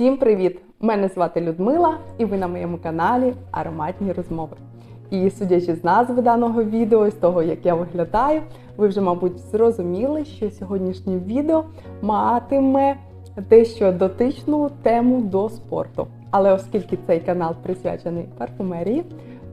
Всім привіт! Мене звати Людмила, і ви на моєму каналі Ароматні розмови. І судячи з назви даного відео, з того, як я виглядаю, ви вже, мабуть, зрозуміли, що сьогоднішнє відео матиме дещо дотичну тему до спорту. Але оскільки цей канал присвячений парфумерії,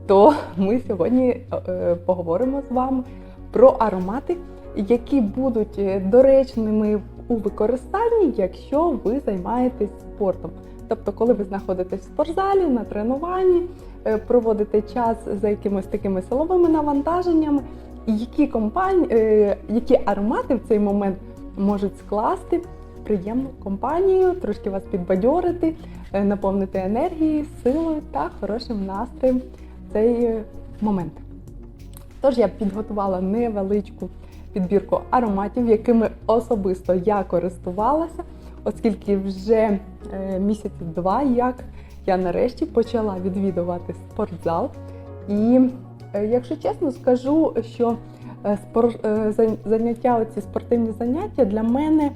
то ми сьогодні е, поговоримо з вами про аромати, які будуть е, доречними у використанні, якщо ви займаєтесь спортом. Тобто, коли ви знаходитесь в спортзалі на тренуванні, е, проводите час за якимись такими силовими навантаженнями, які компанії, е, які аромати в цей момент можуть скласти приємну компанію, трошки вас підбадьорити, е, наповнити енергією, силою та хорошим настроєм в цей момент. Тож я підготувала невеличку підбірку ароматів, якими особисто я користувалася, оскільки вже е, місяців два, як я нарешті почала відвідувати спортзал. І, е, якщо чесно, скажу, що е, заняття, оці спортивні заняття для мене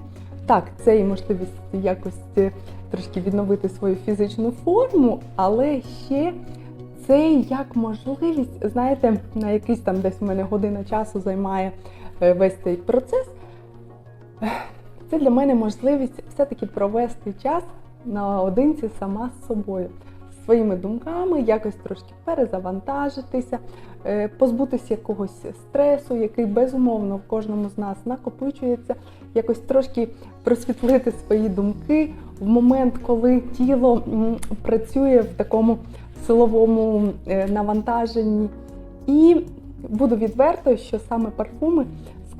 так, це і можливість якось трошки відновити свою фізичну форму, але ще це як можливість, знаєте, на якийсь там десь у мене година часу займає весь цей процес. Це для мене можливість все-таки провести час наодинці сама з собою, своїми думками, якось трошки перезавантажитися, е, позбутися якогось стресу, який безумовно в кожному з нас накопичується, якось трошки просвітлити свої думки в момент, коли тіло працює в такому силовому е, навантаженні. І буду відверто, що саме парфуми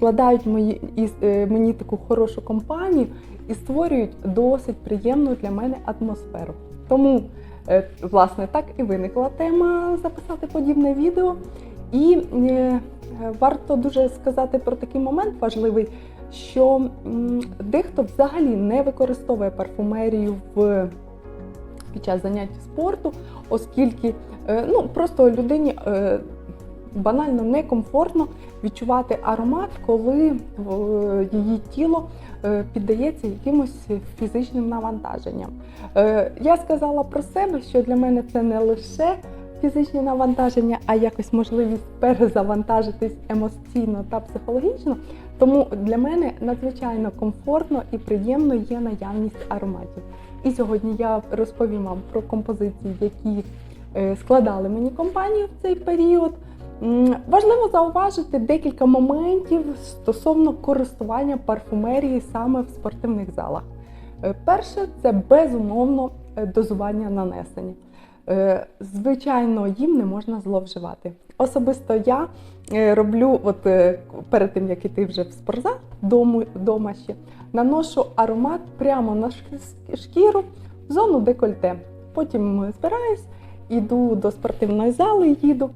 складають мої, е, мені таку хорошу компанію і створюють досить приємну для мене атмосферу. Тому, е, власне, так і виникла тема записати подібне відео. І е, варто дуже сказати про такий момент важливий, що дехто взагалі не використовує парфумерію в під час заняття спорту, оскільки ну, просто людині банально некомфортно відчувати аромат, коли е, її тіло е, піддається якимось фізичним навантаженням. Е, Я сказала про себе, що для мене це не лише фізичні навантаження, а якось можливість перезавантажитись емоційно та психологічно. Тому для мене надзвичайно комфортно і приємно є наявність ароматів. І сьогодні я розповім вам про композиції, які складали мені компанію в цей період. Важливо зауважити декілька моментів стосовно користування парфумерії саме в спортивних залах. Е, Перше це безумовно е, дозування нанесення. Е, Звичайно, їм не можна зловживати. Особисто я роблю, от перед тим як іти вже в спортзал дому, дома ще, наношу аромат прямо на шкіру в зону декольте. Потім збираюсь, іду до спортивної зали, їду.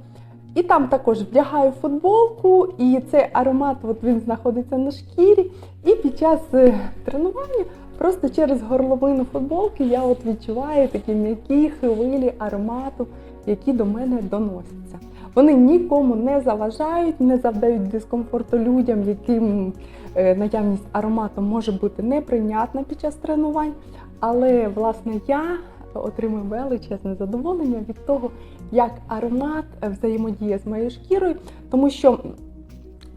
І там також вдягаю футболку, і цей аромат от він знаходиться на шкірі. І під час е, тренування просто через горловину футболки я от відчуваю такі м'які хвилі аромату, які до мене доносяться. Вони нікому не заважають, не завдають дискомфорту людям, яким е, наявність аромату може бути неприйнятна під час тренувань. Але власне я отримую величезне задоволення від того, як аромат взаємодіє з моєю шкірою, тому що.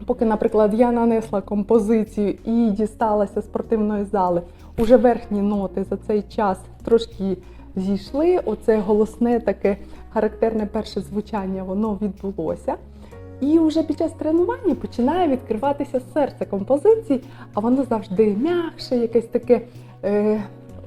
Поки, наприклад, я нанесла композицію і дісталася з спортивної зали, уже верхні ноти за цей час трошки зійшли. Оце голосне таке характерне перше звучання, воно відбулося. І вже під час тренування починає відкриватися серце композиції, а воно завжди м'якше, якесь таке е,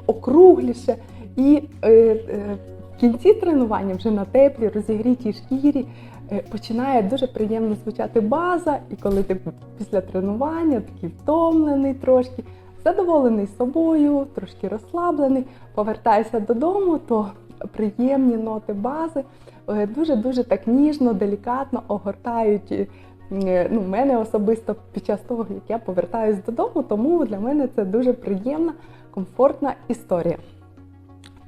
округліше. І е, е, кінці тренування, вже на теплій, розігрітій шкірі, е, починає дуже приємно звучати база. І коли ти після тренування такий втомлений трошки, задоволений собою, трошки розслаблений, повертаєшся додому, то приємні ноти бази е, дуже-дуже так ніжно, делікатно огортають. е, Ну, мене особисто під час того, як я повертаюсь додому, тому для мене це дуже приємна, комфортна історія.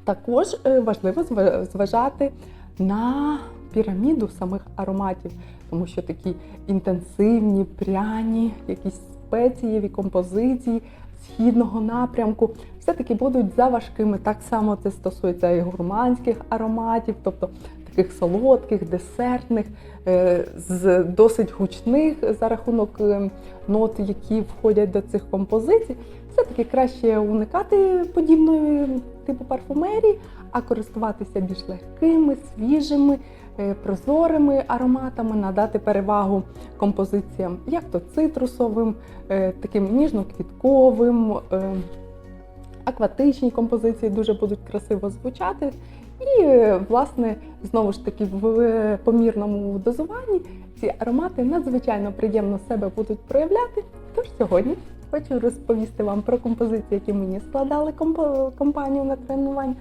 Також е, важливо зва- зважати на піраміду самих ароматів, тому що такі інтенсивні, пряні, якісь спецієві композиції східного напрямку все-таки будуть заважкими. Так само це стосується і гурманських ароматів, тобто таких солодких, десертних, е, з досить гучних за рахунок е, нот, які входять до цих композицій. Все-таки краще уникати подібної типу парфумерії, а користуватися більш легкими, свіжими, е, прозорими ароматами, надати перевагу композиціям, як то цитрусовим, е, таким ніжно-квітковим, е, акватичні композиції дуже будуть красиво звучати. І, власне, знову ж таки, в помірному дозуванні ці аромати надзвичайно приємно себе будуть проявляти. Тож сьогодні хочу розповісти вам про композиції, які мені складали компанію на тренування.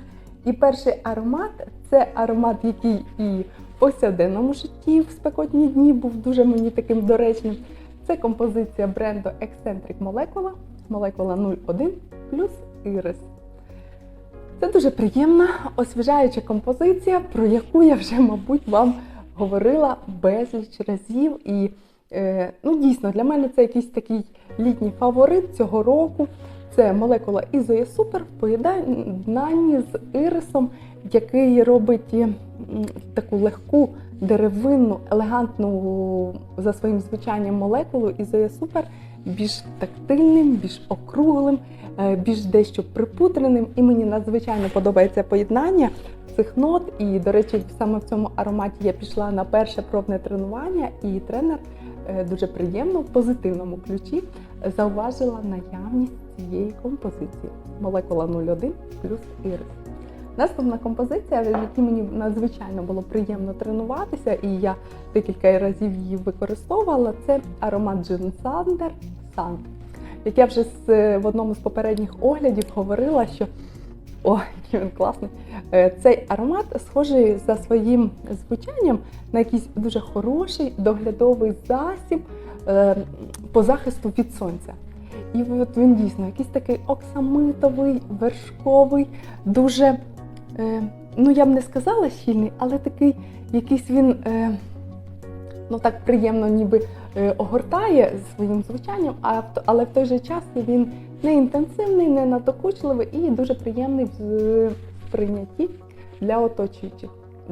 І перший аромат це аромат, який і в повсякденному житті в спекотні дні був дуже мені таким доречним. Це композиція бренду Eccentric Molecula, Molecula 01 плюс Iris. Це дуже приємна, освіжаюча композиція, про яку я вже, мабуть, вам говорила безліч разів. І ну, дійсно, для мене це якийсь такий літній фаворит цього року. Це молекула Ізоє Супер в поєднанні з ірисом, який робить таку легку, деревинну, елегантну за своїм звучанням молекулу Ізоє Супер більш тактильним, більш округлим, е, більш дещо припутреним. І мені надзвичайно подобається поєднання цих нот. І, до речі, саме в цьому ароматі я пішла на перше пробне тренування, і тренер е, дуже приємно в позитивному ключі зауважила наявність цієї композиції молекула 01 плюс ірис. Наступна композиція, в якій мені надзвичайно було приємно тренуватися, і я декілька разів її використовувала, це аромат Джин Сандер Сан. Як я вже з, в одному з попередніх оглядів говорила, що о, який він класний. Е, Цей аромат схожий за своїм звучанням на якийсь дуже хороший доглядовий засіб е, по захисту від сонця. І от він дійсно якийсь такий оксамитовий, вершковий, дуже, е, ну я б не сказала щільний, але такий якийсь він ну так приємно ніби огортає своїм звучанням, але в той же час він не інтенсивний, не надокучливий і дуже приємний в сприйнятті для оточуючих.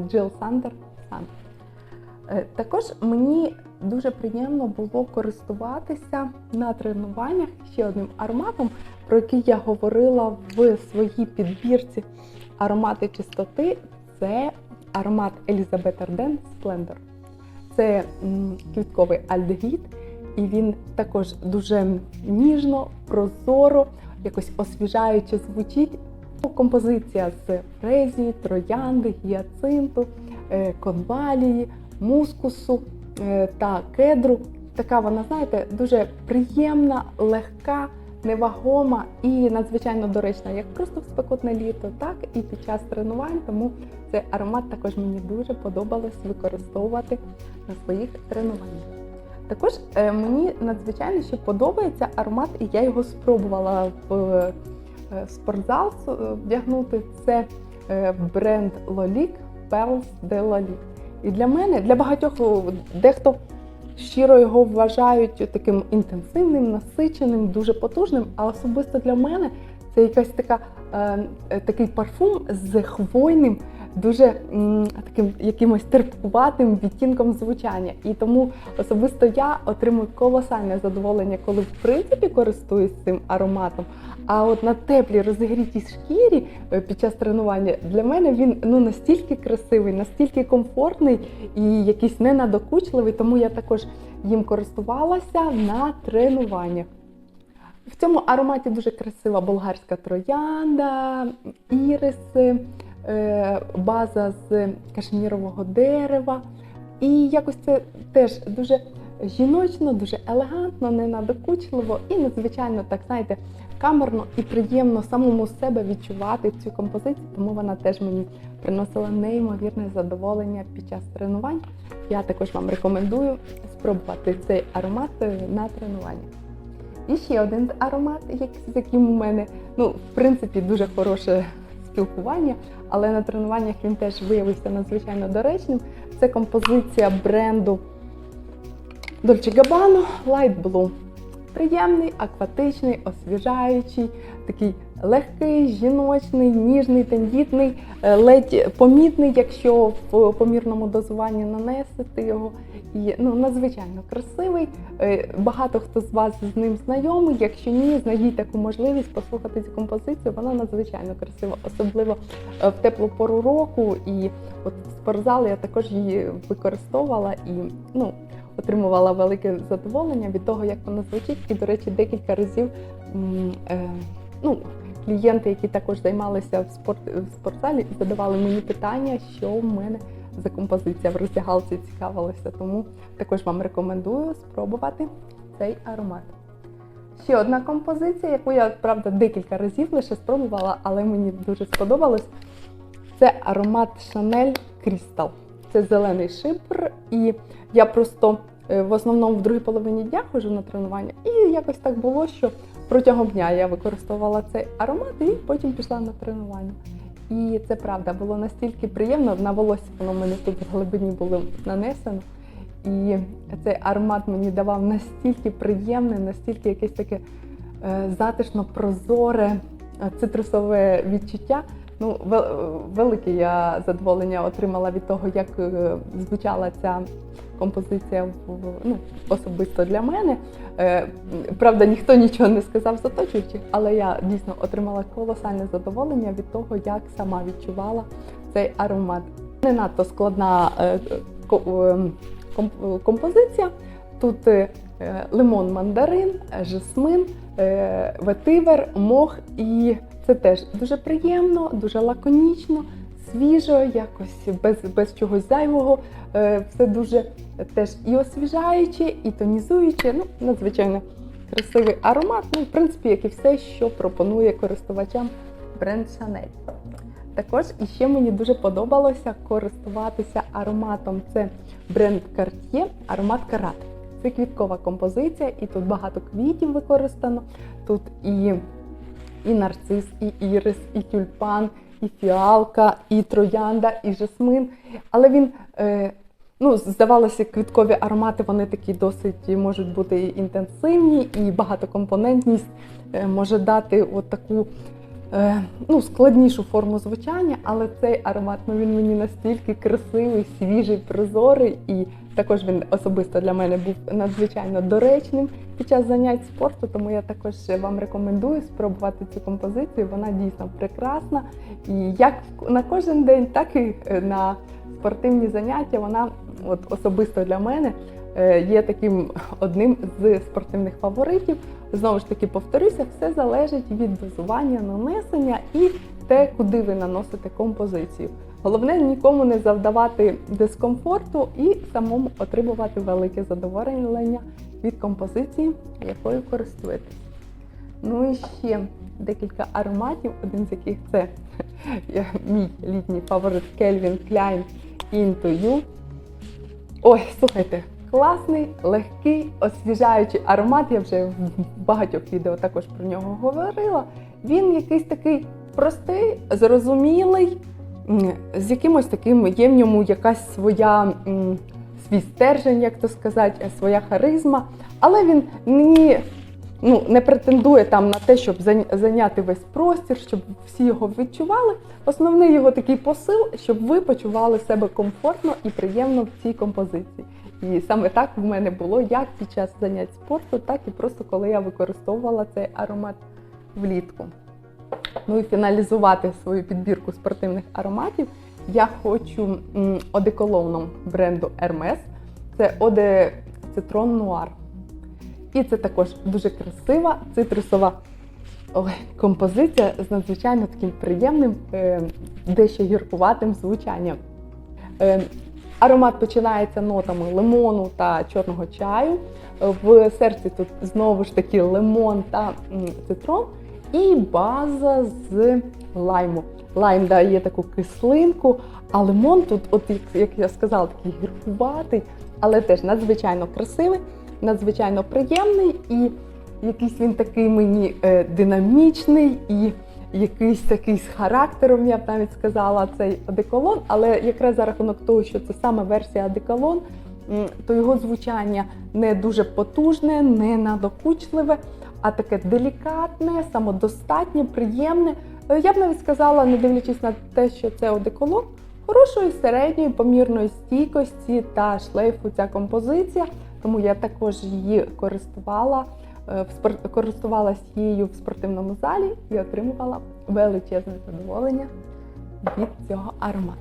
Джил Сандер Сан. Е, Також мені дуже приємно було користуватися на тренуваннях ще одним ароматом, про який я говорила в своїй підбірці аромати чистоти. Це аромат Елізабет Арден Splendor. Це квітковий альдегід, і він також дуже ніжно, прозоро, якось освіжаюче звучить. Композиція з фрезії, троянди, гіацинту, е, конвалії, мускусу е, та кедру. Така вона, знаєте, дуже приємна, легка, невагома і надзвичайно доречна, як просто в спекотне літо, так і під час тренувань. Тому цей аромат також мені дуже подобалось використовувати на своїх тренуваннях. Також е, мені надзвичайно ще подобається аромат, і я його спробувала в е, спортзал е, вдягнути. Це бренд Lolique Pearls de Lolique. І для мене, для багатьох, дехто щиро його вважають таким інтенсивним, насиченим, дуже потужним. А особисто для мене це якась така такий парфум з хвойним, дуже м, таким якимось терпкуватим відтінком звучання. І тому особисто я отримую колосальне задоволення, коли в принципі користуюсь цим ароматом. А от на теплій розігрітій шкірі е, під час тренування для мене він ну настільки красивий, настільки комфортний і якийсь ненадокучливий, тому я також їм користувалася на тренуваннях. В цьому ароматі дуже красива болгарська троянда, іриси, база з кашмірового дерева. І якось це теж дуже жіночно, дуже елегантно, ненадокучливо і надзвичайно так, знаєте, камерно і приємно самому себе відчувати цю композицію, тому вона теж мені приносила неймовірне задоволення під час тренувань. Я також вам рекомендую спробувати цей аромат е, на тренуванні. І ще один аромат, як- з яким у мене, ну, в принципі, дуже хороше спілкування, але на тренуваннях він теж виявився надзвичайно доречним. Це композиція бренду Dolce Gabbana Light Blue. Приємний, акватичний, освіжаючий, такий легкий, жіночний, ніжний, тендітний, е, ледь помітний, якщо в помірному дозуванні нанесити його. І ну, надзвичайно красивий. Е, Багато хто з вас з ним знайомий. Якщо ні, знайдіть таку можливість послухати цю композицію. Вона надзвичайно красива, особливо е, в теплу пору року. І от в спортзалі я також її використовувала і ну, отримувала велике задоволення від того, як вона звучить. І, до речі, декілька разів ну, клієнти, які також займалися в спорт в спортзалі, задавали мені питання, що в мене за композиція в роздягалці цікавилася. Тому також вам рекомендую спробувати цей аромат. Ще одна композиція, яку я правда декілька разів лише спробувала, але мені дуже сподобалось. Це аромат Chanel Crystal. Це зелений шипр, і я просто е, в основному в другій половині дня ходжу на тренування, і якось так було, що протягом дня я використовувала цей аромат і потім пішла на тренування. І це правда було настільки приємно. На волосі воно в мене тут в глибині було нанесено. І цей аромат мені давав настільки приємне, настільки якесь таке е, затишно прозоре е, цитрусове відчуття. Ну, вел- велике я задоволення отримала від того, як е, звучала ця композиція ну, особисто для мене. Е, Правда, ніхто нічого не сказав з оточуючих, але я дійсно отримала колосальне задоволення від того, як сама відчувала цей аромат. Не надто складна е, е, композиція. Тут лимон мандарин, жасмин, ветивер, мох, і це теж дуже приємно, дуже лаконічно, свіжо, якось без, без чогось зайвого. Е, Все дуже теж і освіжаюче, і тонізуюче. Ну, надзвичайно красивий аромат. Ну, в принципі, як і все, що пропонує користувачам бренд Chanel. Також іще мені дуже подобалося користуватися ароматом. Це бренд Cartier, аромат Карат. Це квіткова композиція, і тут багато квітів використано. Тут і, і нарцис, і ірис, і тюльпан, і фіалка, і троянда, і жасмин. Але він, е, ну, здавалося, квіткові аромати вони такі досить можуть бути інтенсивні, і багатокомпонентність е, може дати от таку е, ну, складнішу форму звучання, але цей аромат ну, він мені настільки красивий, свіжий, прозорий, і також він особисто для мене був надзвичайно доречним під час занять спорту, тому я також вам рекомендую спробувати цю композицію. Вона дійсно прекрасна. І як на кожен день, так і е, на спортивні заняття вона от особисто для мене е, є таким одним з спортивних фаворитів. Знову ж таки, повторюся, все залежить від дозування нанесення і те, куди ви наносите композицію. Головне нікому не завдавати дискомфорту і самому отримувати велике задоволення від композиції, якою користуєтесь. Ну і ще декілька ароматів, один з яких це мій літній фаворит Calvin Klein Into You. Ой, слухайте, класний, легкий, освіжаючий аромат. Я вже в багатьох відео також про нього говорила. Він якийсь такий простий, зрозумілий, з якимось таким є в ньому якась своя свій стержень, як то сказати, своя харизма. Але він ні, ну, не претендує там на те, щоб зайняти весь простір, щоб всі його відчували. Основний його такий посил, щоб ви почували себе комфортно і приємно в цій композиції. І саме так в мене було як під час занять спорту, так і просто коли я використовувала цей аромат влітку. Ну і фіналізувати свою підбірку спортивних ароматів я хочу одеколоном бренду Hermes. Це Оде Citron Noir. І це також дуже красива цитрусова ой, композиція з надзвичайно таким приємним, е, дещо гіркуватим звучанням. Е, Аромат починається нотами лимону та чорного чаю. В серці тут знову ж таки лимон та цитрон, і база з лайму. Лайм дає таку кислинку, а лимон тут, от як, я сказала, такий гіркуватий, але теж надзвичайно красивий, надзвичайно приємний і якийсь він такий мені е, динамічний і якийсь такий з характером, я б навіть сказала, цей одеколон. Але якраз за рахунок того, що це саме версія одеколон, то його звучання не дуже потужне, не надокучливе. А таке делікатне, самодостатнє, приємне. Е, Я б навіть сказала, не дивлячись на те, що це одеколон, хорошої середньої помірної стійкості та шлейфу ця композиція. Тому я також її користувала, е, користувалась її в спортивному залі і отримувала величезне задоволення від цього аромату.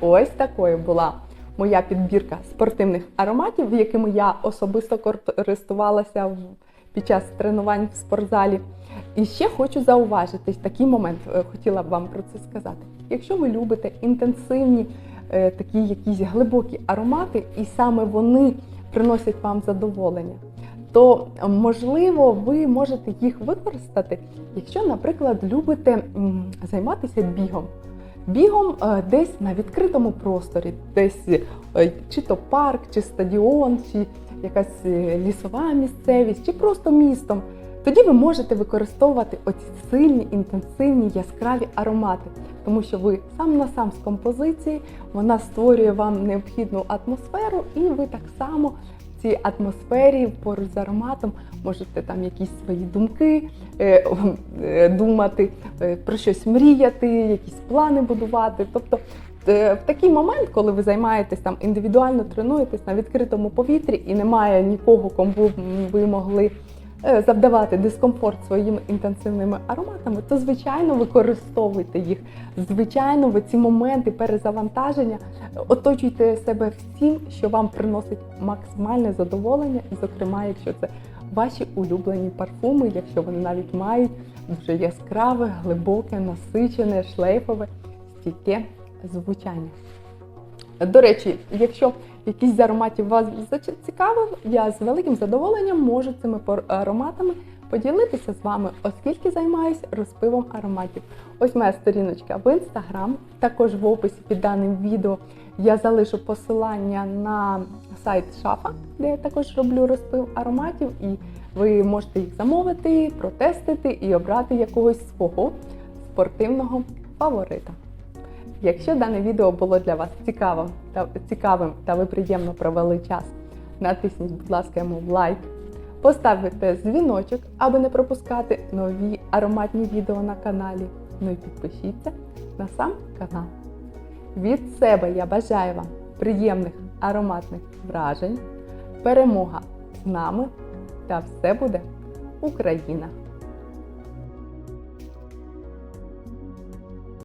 Ось такою була моя підбірка спортивних ароматів, якими я особисто користувалася в- під час тренувань в спортзалі. І ще хочу зауважити такий момент, е, хотіла б вам про це сказати. Якщо ви любите інтенсивні, е, такі якісь глибокі аромати, і саме вони приносять вам задоволення, то можливо ви можете їх використати, якщо, наприклад, любите займатися бігом. Бігом е, десь на відкритому просторі, десь чи то парк, чи стадіон, чи якась е, лісова місцевість, чи просто містом. Тоді ви можете використовувати оці сильні, інтенсивні, яскраві аромати, тому що ви сам на сам з композиції, вона створює вам необхідну атмосферу, і ви так само в цій атмосфері поруч з ароматом можете там якісь свої думки е, е, думати, е, про щось мріяти, якісь плани будувати. Тобто в такий момент, коли ви займаєтесь там індивідуально тренуєтесь на відкритому повітрі і немає нікого, кому ви могли е, завдавати дискомфорт своїми інтенсивними ароматами, то звичайно використовуйте їх. Звичайно, в ці моменти перезавантаження оточуйте себе всім, що вам приносить максимальне задоволення, і, зокрема, якщо це ваші улюблені парфуми, якщо вони навіть мають дуже яскраве, глибоке, насичене, шлейфове, стійке звучання. До речі, якщо якийсь з ароматів вас зацікавив, я з великим задоволенням можу цими ароматами поділитися з вами, оскільки займаюся розпивом ароматів. Ось моя сторіночка в інстаграм. Також в описі під даним відео я залишу посилання на сайт Шафа, де я також роблю розпив ароматів, і ви можете їх замовити, протестити і обрати якогось свого спортивного фаворита. Якщо дане відео було для вас цікавим та цікавим та ви приємно провели час, натисніть, будь ласка, йому лайк, поставте дзвіночок, аби не пропускати нові ароматні відео на каналі. Ну і підпишіться на сам канал. Від себе я бажаю вам приємних ароматних вражень, перемога з нами та все буде Україна!